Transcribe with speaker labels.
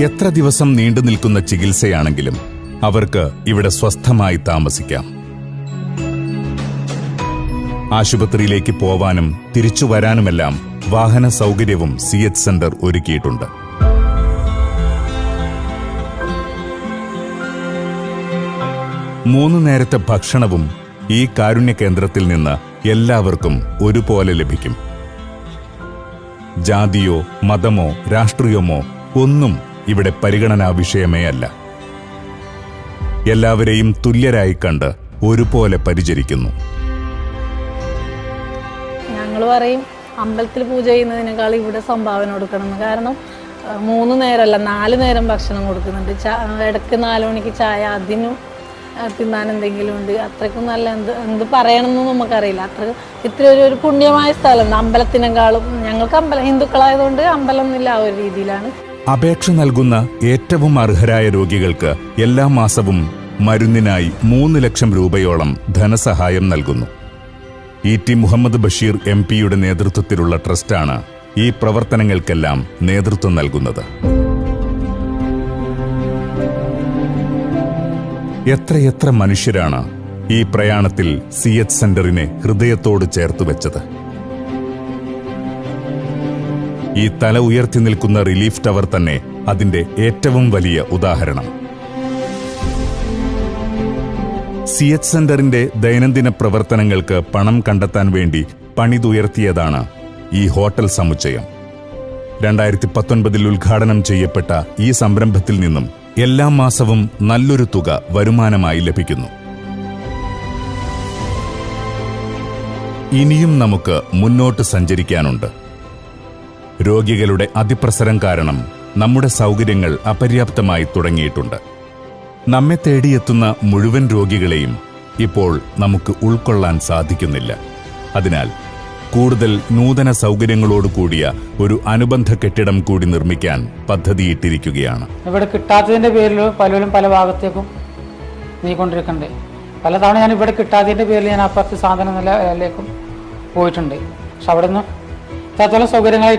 Speaker 1: എത്ര ദിവസം നീണ്ടു നിൽക്കുന്ന ചികിത്സയാണെങ്കിലും അവർക്ക് ഇവിടെ സ്വസ്ഥമായി താമസിക്കാം. ആശുപത്രിയിലേക്ക് പോവാനും തിരിച്ചു വരാനുമെല്ലാം വാഹന സൗകര്യവും സി എച്ച് സെന്റർ ഒരുക്കിയിട്ടുണ്ട്. മൂന്ന് നേരത്തെ ഭക്ഷണവും ഈ കാരുണ്യ കേന്ദ്രത്തിൽ നിന്ന് എല്ലാവർക്കും ഒരുപോലെ ലഭിക്കും. ജാതിയോ മതമോ രാഷ്ട്രീയമോ ഒന്നും ഇവിടെ പരിഗണനാ വിഷയമേ അല്ല. എല്ലാവരെയും തുല്യരായി കണ്ട് ഒരുപോലെ പരിചരിക്കുന്നു.
Speaker 2: ഞങ്ങൾ പറയും അമ്പലത്തിൽ പൂജ ചെയ്യുന്നതിനേക്കാൾ ഇവിടെ സംഭാവന കൊടുക്കണം കാരണം മൂന്ന് നേരമല്ല നാല് നേരം ഭക്ഷണം കൊടുക്കുന്നുണ്ട്. ഇടയ്ക്ക് നാല് മണിക്ക് ചായ അതിനും തിന്നാൻ എന്തെങ്കിലും ഉണ്ട്. അത്രയ്ക്കും നല്ല എന്ത് എന്ത് പറയണമെന്ന് നമുക്കറിയില്ല. അത്ര ഇത്ര ഒരു ഒരു പുണ്യമായ സ്ഥലം. അമ്പലത്തിനേക്കാളും ഞങ്ങൾക്ക് അമ്പലം ഹിന്ദുക്കളായതുകൊണ്ട് അമ്പലം എന്നില്ല ആ ഒരു രീതിയിലാണ്.
Speaker 1: അപേക്ഷ നൽകുന്ന ഏറ്റവും അർഹരായ രോഗികൾക്ക് എല്ലാ മാസവും മരുന്നിനായി മൂന്ന് ലക്ഷം രൂപയോളം ധനസഹായം നൽകുന്നു. E T Muhammad Basheer M പിയുടെ നേതൃത്വത്തിലുള്ള ട്രസ്റ്റാണ് ഈ പ്രവർത്തനങ്ങൾക്കെല്ലാം നേതൃത്വം നൽകുന്നത്. എത്രയെത്ര മനുഷ്യരാണ് ഈ പ്രയാണത്തിൽ സി എച്ച് സെന്ററിനെ ഹൃദയത്തോട് ചേർത്തു വെച്ചത്. ഈ തല ഉയർത്തി നിൽക്കുന്ന റിലീഫ് ടവർ തന്നെ അതിന്റെ ഏറ്റവും വലിയ ഉദാഹരണം. സി എച്ച് സെന്ററിന്റെ ദൈനംദിന പ്രവർത്തനങ്ങൾക്ക് പണം കണ്ടെത്താൻ വേണ്ടി പണിതുയർത്തിയതാണ് ഈ ഹോട്ടൽ സമുച്ചയം. രണ്ടായിരത്തി പത്തൊൻപതിൽ ഉദ്ഘാടനം ചെയ്യപ്പെട്ട ഈ സംരംഭത്തിൽ നിന്നും എല്ലാ മാസവും നല്ലൊരു തുക വരുമാനമായി ലഭിക്കുന്നു. ഇനിയും നമുക്ക് മുന്നോട്ട് സഞ്ചരിക്കാനുണ്ട്. രോഗികളുടെ അതിപ്രസരം കാരണം നമ്മുടെ സൗകര്യങ്ങൾ അപര്യാപ്തമായി തുടങ്ങിയിട്ടുണ്ട്. നമ്മെ തേടിയെത്തുന്ന മുഴുവൻ രോഗികളെയും ഇപ്പോൾ നമുക്ക് ഉൾക്കൊള്ളാൻ സാധിക്കുന്നില്ല. അതിനാൽ കൂടുതൽ നൂതന സൗകര്യങ്ങളോട് കൂടിയ ഒരു അനുബന്ധ കെട്ടിടം കൂടി നിർമ്മിക്കാൻ പദ്ധതിയിട്ടിരിക്കുകയാണ്.
Speaker 3: ഇവിടെ കിട്ടാത്തതിന്റെ പേരിൽ പലരും പല ഭാഗത്തേക്കും നീക്കൊണ്ടിരിക്കുന്നുണ്ട്. പലതവണ ഞാൻ ഇവിടെ കിട്ടാത്തതിന്റെ പേരിൽ ഞാൻ അപ്പുറത്ത് സാധന നിലയിലേക്കും പോയിട്ടുണ്ട്. പക്ഷെ അവിടെ നിന്ന് ഇത്രത്തോളം സൗകര്യങ്ങളായി